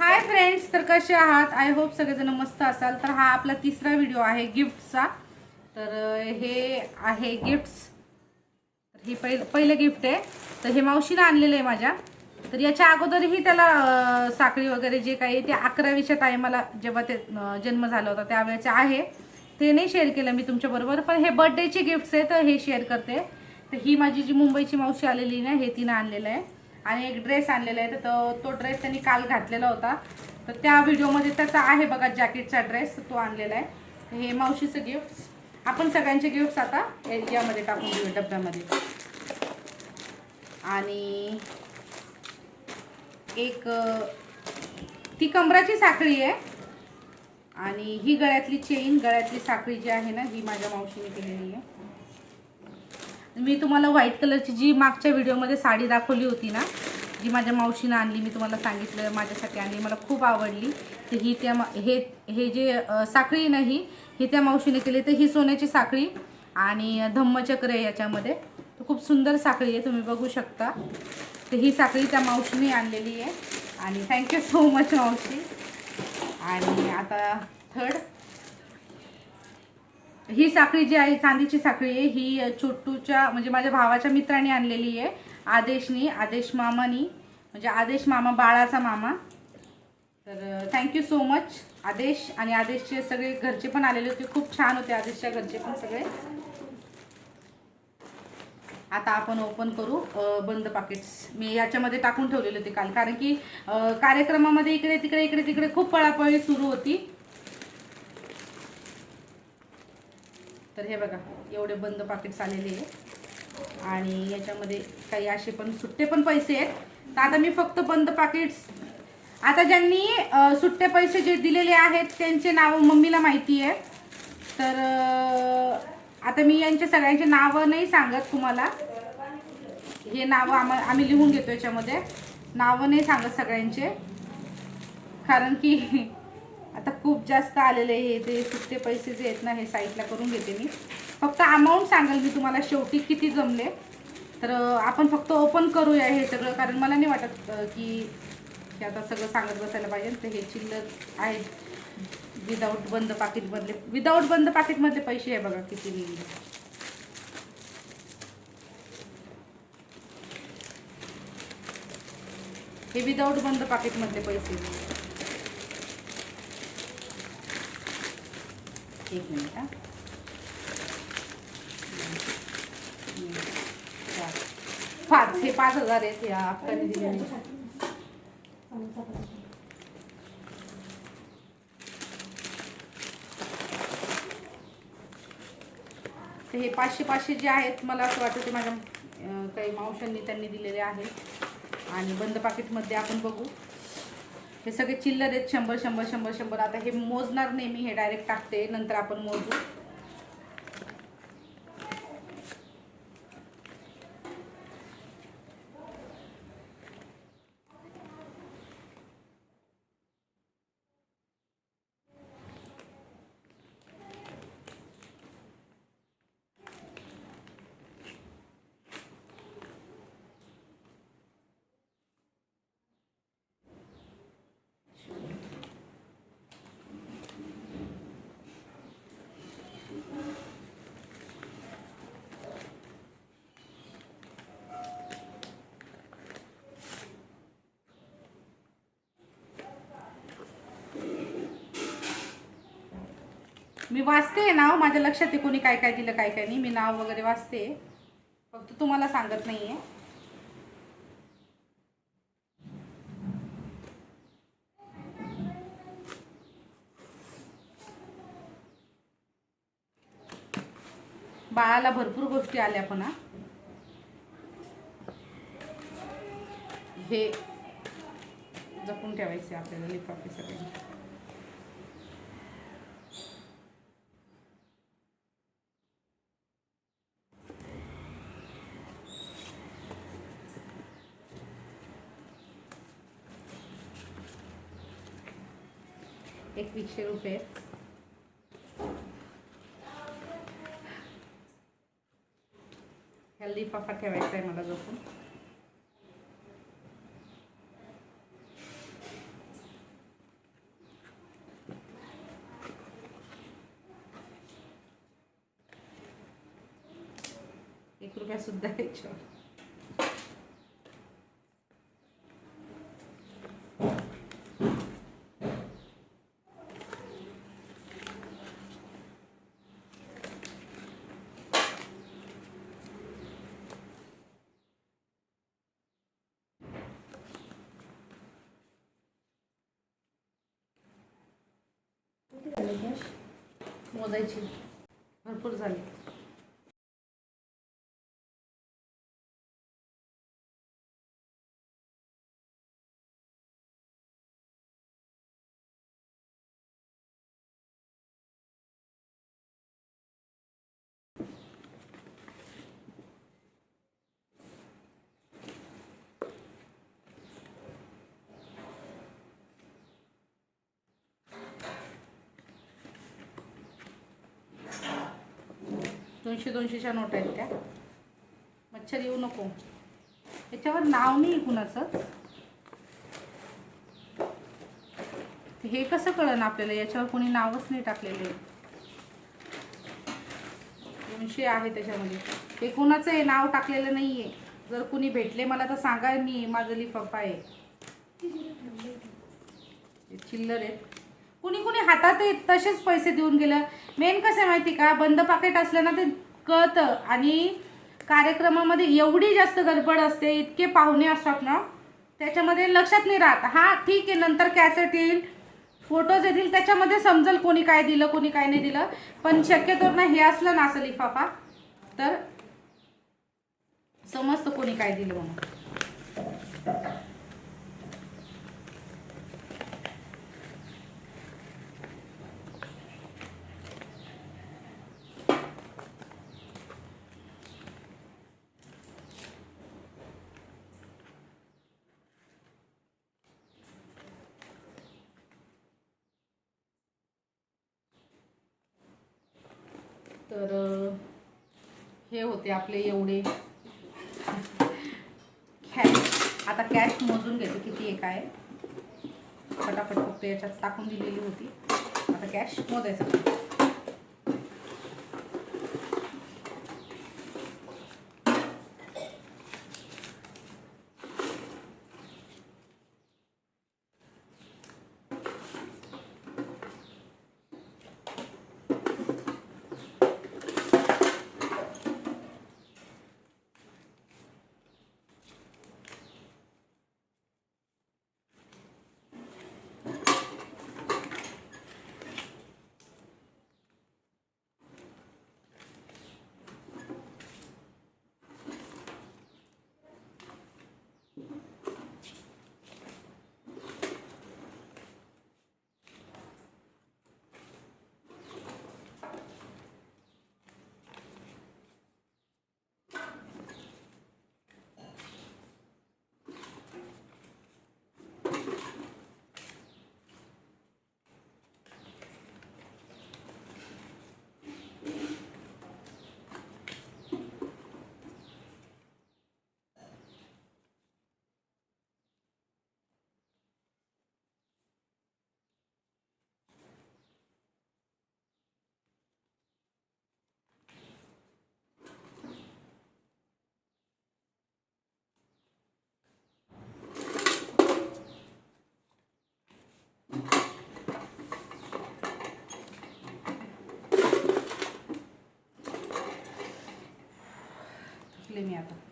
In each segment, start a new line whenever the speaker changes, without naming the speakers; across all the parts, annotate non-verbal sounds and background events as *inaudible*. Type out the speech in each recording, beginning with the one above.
Hi friends तर कसे आहात? आय होप सगळेजण मस्त असाल. तर हा आपला तिसरा व्हिडिओ आहे गिफ्टचा तर हे आहे गिफ्ट्स तर हे पहिलं पहिलं गिफ्ट आहे. तर हे मावशीनं आणलेलं आहे माझ्या. तर याच्या अगोदरही त्याला साखळी वगैरे जे काही आहे ते अकरावीच्या टायमाला जेव्हा ते जन्म झाला होता त्यावेळेचे आहे. ते नाही शेअर केलं मी तुमच्याबरोबर पण हे बर्थडेचे गिफ्ट्स आहे तर हे शेअर करते. तर ही माझी जी मुंबईची मावशी आलेली ना हे तिनं आणलेलं आहे. आणि एक ड्रेस आणलेला आहे तर तो- ड्रेस त्यांनी काल घातलेला होता. तर त्या व्हिडिओमध्ये त्याचा आहे बघा जॅकेटचा ड्रेस तो आणलेला आहे. हे मावशीचं गिफ्ट आपण सगळ्यांचे गिफ्ट्स आता या- यामध्ये टाकून देऊ डब्यामध्ये. आणि एक ती कमराची साखळी आहे. आणि ही गळ्यातली चेन गळ्यातली साखळी जी आहे ना ही माझ्या मावशीने केलेली आहे. मी तुम्हाला व्हाईट कलरची जी मागच्या व्हिडिओमध्ये साडी दाखवली होती ना जी माझ्या मावशीनं आणली मी तुम्हाला सांगितलं माझ्यासाठी आणली मला खूप आवडली. तर ही त्या मा- हे हे जे साखळी नाही ही ही त्या मावशीने केली. तर ही सोन्याची साखळी आणि धम्मचक्र आहे याच्यामध्ये. तर खूप सुंदर साखळी आहे तुम्ही बघू शकता. तर ही साखळी त्या मावशीने आणलेली आहे. आणि थँक्यू सो मच मावशी. आणि आता थर्ड ही साखळी जी आहे चांदीची साखळी आहे ही छोटूच्या म्हणजे माझ्या भावाच्या मित्राने आणलेली आहे आदेशनी आदेश मामानी म्हणजे आदेश मामा बाळाचा मामा. तर थँक्यू सो मच आदेश आणि आदेशचे सगळे घरचे पण आलेले होते खूप छान होते आदेशच्या घरचे पण सगळे. आता आपण ओपन करू बंद पाकिट्स मी याच्यामध्ये टाकून ठेवलेले होते काल कारण की कार्यक्रमामध्ये इकडे तिकडे इकडे तिकडे खूप पळापळी सुरू होती. तर हे बघा एवढे बंद पाकिट्स आलेले आहे आणि याच्यामध्ये काही असे पण सुट्टे पण पैसे आहेत. तर आता मी फक्त बंद पाकिट्स आता ज्यांनी सुट्टे पैसे जे दिलेले आहेत त्यांचे नाव मम्मीला माहिती आहे. तर आता मी यांच्या सगळ्यांचे नावं नाही सांगत तुम्हाला. हे नावं आम्हा आम्ही लिहून घेतो याच्यामध्ये. नावं नाही सांगत सगळ्यांचे. कारण की आता खूप जास्त आलेले हे ते सुट्टे पैसे जे आहेत ना हे साईडला करून घेते मी. फक्त अमाऊंट सांगेल मी तुम्हाला शेवटी किती जमले. तर आपण फक्त ओपन करूया हे सगळं कारण मला नाही वाटत की आता सगळं सांगत बसायला पाहिजे. तर हे चिल्लर आहेत. विदाऊट बंद पाकिटमधले विदाऊट बंद पाकिटमधले पैसे आहे बघा किती लिहिले हे विदाऊट बंद पाकिटमधले पैसे. एक मिनिट हां. पाच हे पाच हजार आहेत या अक्काने दिलेले तर हे पाचशे पाचशे जे आहेत मला असं वाटतं ते माझ्या काही मावशांनी त्यांनी दिलेले आहेत आणि बंद पाकिटमध्ये आपण बघू. हे सगळे चिल्लर आहेत शंभर शंभर शंभर शंभर. आता हे मोजणार नाही मी हे डायरेक्ट टाकते नंतर आपण मोजू. मी वाचते नाव माझ्या लक्षात आहे कोणी काय काय दिलं काय काय नाही. मी नाव वगैरे वाचते. फक्त तुम्हाला सांगत नाहीये. बाळाला भरपूर गोष्टी आल्या पण हा. हे जपून ठेवायचे आपल्याला लिफाफे सगळे. एकशे रुपये. हेल्दी पापा ठेवायचा आहे मला जपून. एक रुपया रुपयासुद्धा याच्यावर. मोजायची भरपूर झाली. दोनशे दोनशेच्या नोट आहेत त्या. मच्छर येऊ नको. याच्यावर नाव नाही कुणाचं? हे कसं कळन आपल्याला? याच्यावर कोणी नावच नाही टाकलेले. दोनशे आहे त्याच्यामध्ये. हे कुणाचं आहे? नाव टाकलेलं नाही आहे जर कुणी भेटले मला तर सांगा मी माझं लिफाफा आहे. चिल्लर आहेत. कुणी कुणी हातात तसेच पैसे देऊन गेलं. मेन कसं आहे माहिती का? बंद पाकिट असलं ना ते कळतं. आणि कार्यक्रमामध्ये एवढी जास्त गडबड असते इतके पाहुणे असतात ना त्याच्यामध्ये लक्षात नाही राहत. हां ठीक आहे नंतर कॅसेट येईल फोटोज येतील त्याच्यामध्ये समजेल कोणी काय दिलं कोणी काय नाही दिलं. पण शक्यतो ना हे असलं ना असं लिफाफा तर समजतं कोणी काय दिलं म्हणून. तर हे होते आपले एवढे. कॅश आता कॅश मोजून घेते किती एक आहे. फटाफट फक्त याच्यात टाकून दिलेली होती. आता कॅश मोजायचं. Клемятов.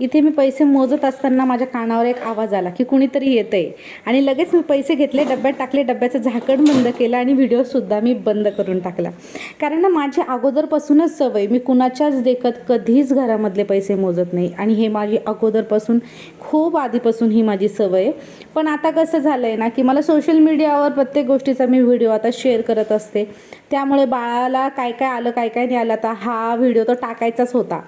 इथे मी पैसे मोजत असताना माझ्या कानावर एक आवाज आला की कुणीतरी येतं आहे आणि लगेच मी पैसे घेतले डब्यात टाकले डब्याचं झाकण बंद केलं आणि व्हिडिओसुद्धा मी बंद करून टाकला. कारण ना माझी अगोदरपासूनच सवय मी कुणाच्याच देखत कधीच घरामधले पैसे मोजत नाही. आणि हे माझी अगोदरपासून खूप आधीपासून ही माझी सवय आहे. पण आता कसं झालं आहे ना की मला सोशल मीडियावर प्रत्येक गोष्टीचा मी व्हिडिओ आता शेअर करत असते. त्यामुळे बाळाला काय काय आलं काय काय नाही आलं आता हा व्हिडिओ तो टाकायचाच होता.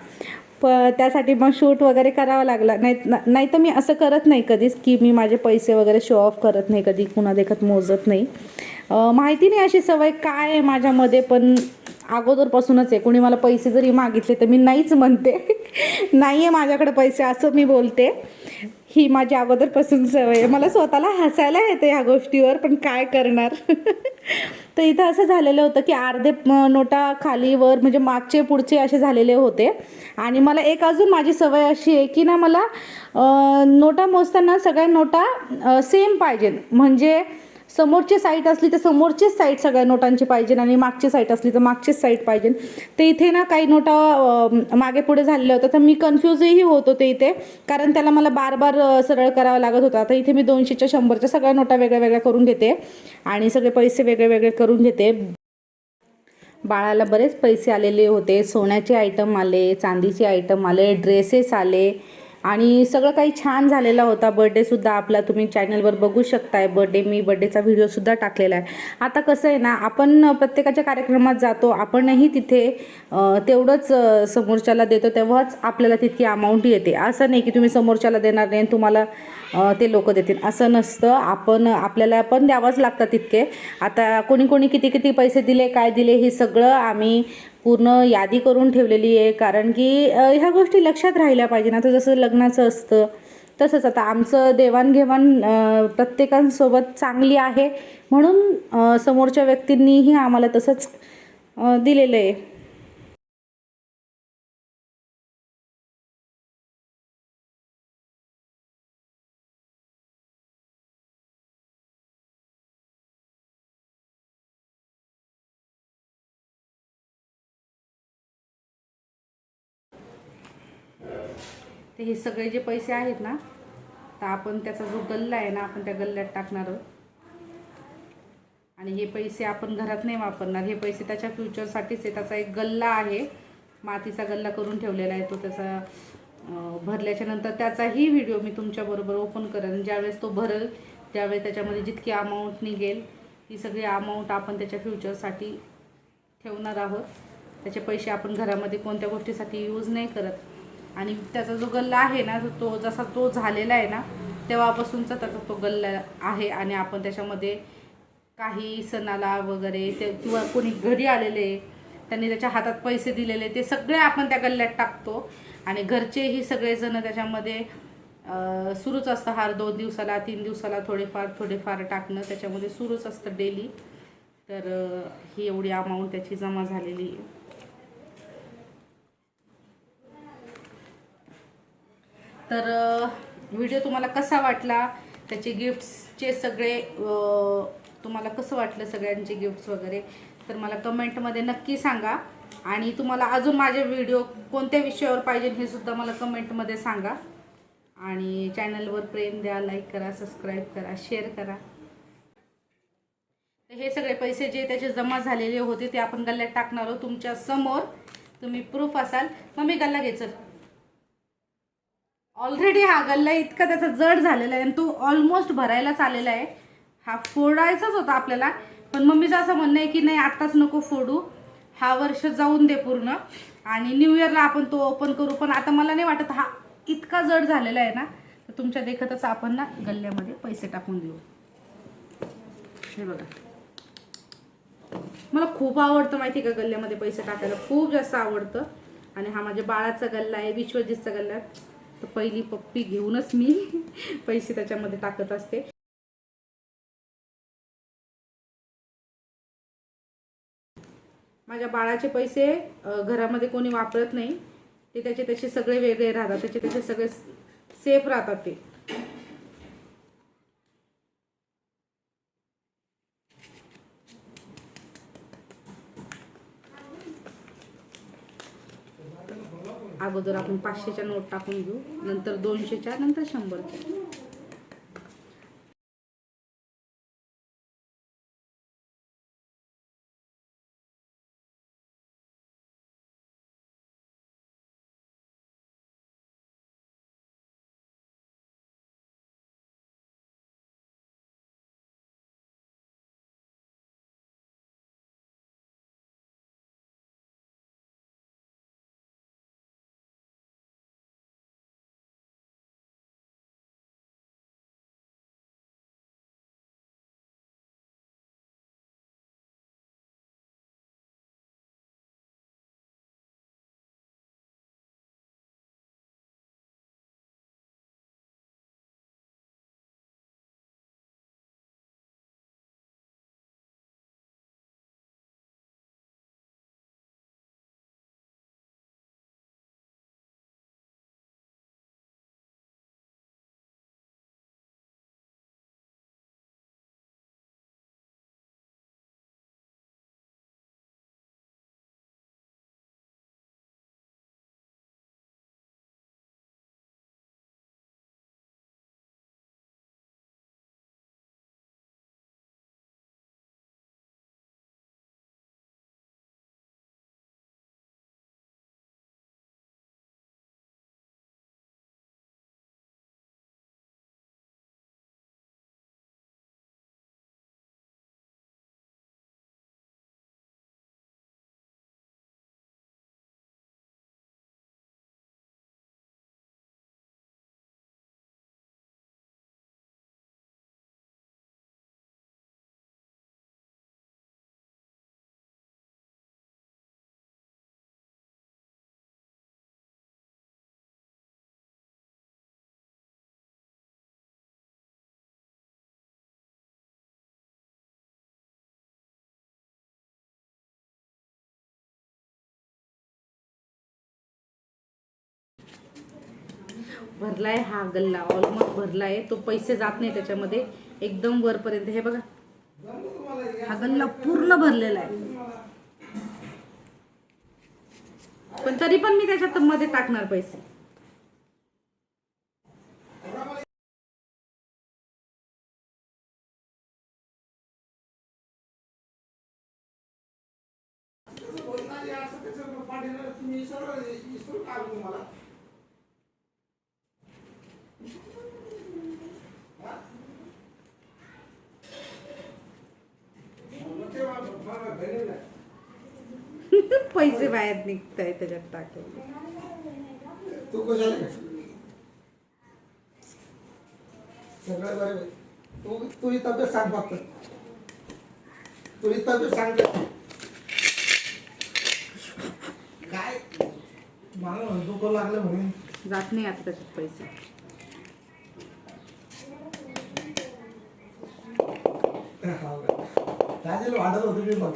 प त्यासाठी मग शूट वगैरे करावं लागला. नाही नाही तर मी असं करत नाही कधीच की मी माझे पैसे वगैरे शो ऑफ करत नाही कधी कुणा देखत मोजत नाही. माहिती नाही अशी सवय काय आहे माझ्यामध्ये पण अगोदरपासूनच आहे. कोणी मला पैसे जरी मागितले तर मी नाहीच म्हणते. *laughs* नाही आहे माझ्याकडे पैसे असं मी बोलते. ही माझी अगोदरपासून सवय आहे. मला स्वतःला हसायला येते ह्या गोष्टीवर पण काय करणार? *laughs* तर इथं असं झालेलं होतं की अर्धे नोटा खाली वर म्हणजे मागचे पुढचे असे झालेले होते. आणि मला एक अजून माझी सवय अशी आहे की ना मला नोटा मोजताना सगळ्या नोटा सेम पाहिजेत. म्हणजे समोरची साईट असली तर समोरचीच साईट सगळ्या नोटांची पाहिजे आणि मागची साईट असली तर मागचीच साईट पाहिजे. तर इथे ना काही नोटा मागे पुढे झालेल्या होत्या. तर मी कन्फ्यूजही होत होते इथे. कारण त्याला मला बार बार सरळ करावं लागत होता. तर इथे मी दोनशेच्या शंभरच्या सगळ्या नोटा वेगळ्या वेगळ्या करून घेते. आणि सगळे पैसे वेगळे वेगळे करून घेते. बाळाला बरेच पैसे आलेले होते. सोन्याचे आयटम आले चांदीचे आयटम आले ड्रेसेस आले. आणि सगळं काही छान झालेला होता. बड्डेसुद्धा आपला तुम्ही चॅनलवर बघू शकताय. बड्डे मी बड्डेचा व्हिडिओसुद्धा टाकलेला आहे. आता कसं आहे ना आपण प्रत्येकाच्या कार्यक्रमात जातो. आपणही तिथे तेवढंच समोरच्याला देतो. तेव्हाच आपल्याला तितकी अमाऊंट येते. असं नाही की तुम्ही समोरच्याला देणार नाही आणि तुम्हाला ते लोक देतील. असं नसतं. आपण आपल्याला पण द्यावंच लागतं तितके. आता कोणी कोणी किती किती पैसे दिले काय दिले हे सगळं आम्ही पूर्ण यादी करून ठेवलेली आहे कारण की ह्या गोष्टी लक्षात राहिल्या पाहिजे ना. तर जसं लग्नाचं असतं तसंच आता आमचं देवाणघेवाण प्रत्येकांसोबत चांगली आहे म्हणून समोरच्या व्यक्तींनीही आम्हाला तसंच दिलेलं आहे. ते हे सगळे जे पैसे आहेत ना तर आपण त्याचा जो गल्ला आहे ना आपण त्या गल्ल्यात टाकणार आहोत. आणि हे पैसे आपण घरात नाही वापरणार. हे पैसे त्याच्या फ्युचरसाठीच आहे. त्याचा एक गल्ला आहे. मातीचा गल्ला करून ठेवलेला आहे. तो त्याचा भरल्याच्या नंतर त्याचाही व्हिडिओ मी तुमच्याबरोबर ओपन करेन. ज्यावेळेस तो भरेल त्यावेळेस त्याच्यामध्ये जितकी अमाऊंट निघेल ती सगळी अमाऊंट आपण त्याच्या फ्युचरसाठी ठेवणार आहोत. त्याचे पैसे आपण घरामध्ये कोणत्या गोष्टीसाठी यूज नाही करत. आणि त्याचा जो गल्ला आहे ना तो- जसा तो झालेला आहे ना तेव्हापासूनचा त्याचा तो गल्ला आहे आणि आपण त्याच्यामध्ये काही सणाला वगैरे ते किंवा कोणी घरी आलेले त्यांनी त्याच्या हातात पैसे दिलेले ते सगळे आपण त्या गल्ल्यात टाकतो. आणि घरचेही सगळेजण त्याच्यामध्ये सुरूच असतं. हार दोन दिवसाला तीन दिवसाला थोडेफार थोडेफार टाकणं त्याच्यामध्ये सुरूच असतं डेली. तर ही एवढी अमाऊंट त्याची जमा झालेली आहे. तर व्हिडिओ तुम्हाला कसा वाटला? त्याचे गिफ्ट्सचे सगळे तुम्हाला कसं वाटलं सगळ्यांचे गिफ्ट्स वगैरे? तर मला कमेंटमध्ये नक्की सांगा. आणि तुम्हाला अजून माझे व्हिडिओ कोणत्या विषयावर पाहिजे हे सुद्धा मला कमेंटमध्ये सांगा. आणि चॅनलवर प्रेम द्या लाईक करा सबस्क्राईब करा शेअर करा. तर हे सगळे पैसे जे त्याचे जमा झालेले होते ते आपण गल्ल्यात टाकणार आहोत तुमच्यासमोर. तुम्ही प्रूफ असाल. मग मी गल्ला घ्यायचं ऑलरेडी हा गल्ला इतका त्याचा जड झालेला आहे आणि तो ऑलमोस्ट भरायलाच आलेला आहे. हा फोडायचाच होता आपल्याला. पण मम्मीचं असं म्हणणं आहे की नाही आत्ताच नको फोडू. हा वर्ष जाऊन दे पूर्ण. आणि न्यू इयरला आपण तो ओपन करू. पण आता मला नाही वाटत हा इतका जड झालेला आहे ना तर तुमच्या देखतच आपण ना गल्ल्यामध्ये पैसे टाकून देऊ. हे बघा. मला खूप आवडतं माहिती आहे का गल्ल्यामध्ये पैसे टाकायला. खूप जास्त आवडतं. आणि हा माझ्या बाळाचा गल्ला आहे विश्वजितचा गल्ला आहे. तर पहिली पप्पी घेऊनच मी *laughs* पैसे त्याच्यामध्ये टाकत असते. माझ्या बाळाचे पैसे घरामध्ये कोणी वापरत नाही. ते त्याचे त्याचे सगळे वेगळे राहतात त्याचे त्याचे सगळे सेफ राहतात ते. अगोदर आपण पाचशेच्या नोट टाकून घेऊ. नंतर दोनशेच्या नंतर शंभरच्या. भरलाय हा गल्ला ऑलमोस्ट भरलाय. तो पैसे जात नाही त्याच्यामध्ये. एकदम वरपर्यंत. हे बघा. हा गल्ला पूर्ण भरलेला आहे. पण तरी पण मी त्याच्यात मध्ये टाकणार पैसे. पैसे बाहेर निघताय त्याच्यात टाकेल
तू आहे. तुझी तब्येत सांग फक्त. तुझी तब्येत सांग काय? मला म्हणून डोकं लागलं म्हणून.
जात नाही आता त्याच्यात पैसे.
वाढत होतो मी बघ.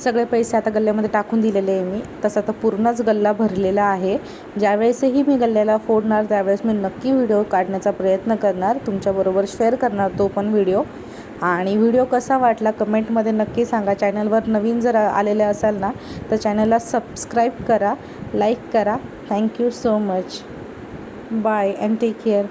सगळे पैसे आता गल्ल्यामध्ये टाकून दिलेले आहे मी. तसा तर पूर्णच गल्ला भरलेला आहे. ज्यावेळेसही मी गल्ल्याला फोडणार त्यावेळेस मी नक्की व्हिडिओ काढण्याचा प्रयत्न करणार. तुमच्याबरोबर शेअर करणार तो पण व्हिडिओ. आणि व्हिडिओ कसा वाटला कमेंटमध्ये नक्की सांगा. चॅनलवर नवीन जर आलेले असाल ना तर चॅनलला सबस्क्राईब करा लाईक करा. Thank you so much. Bye and take care.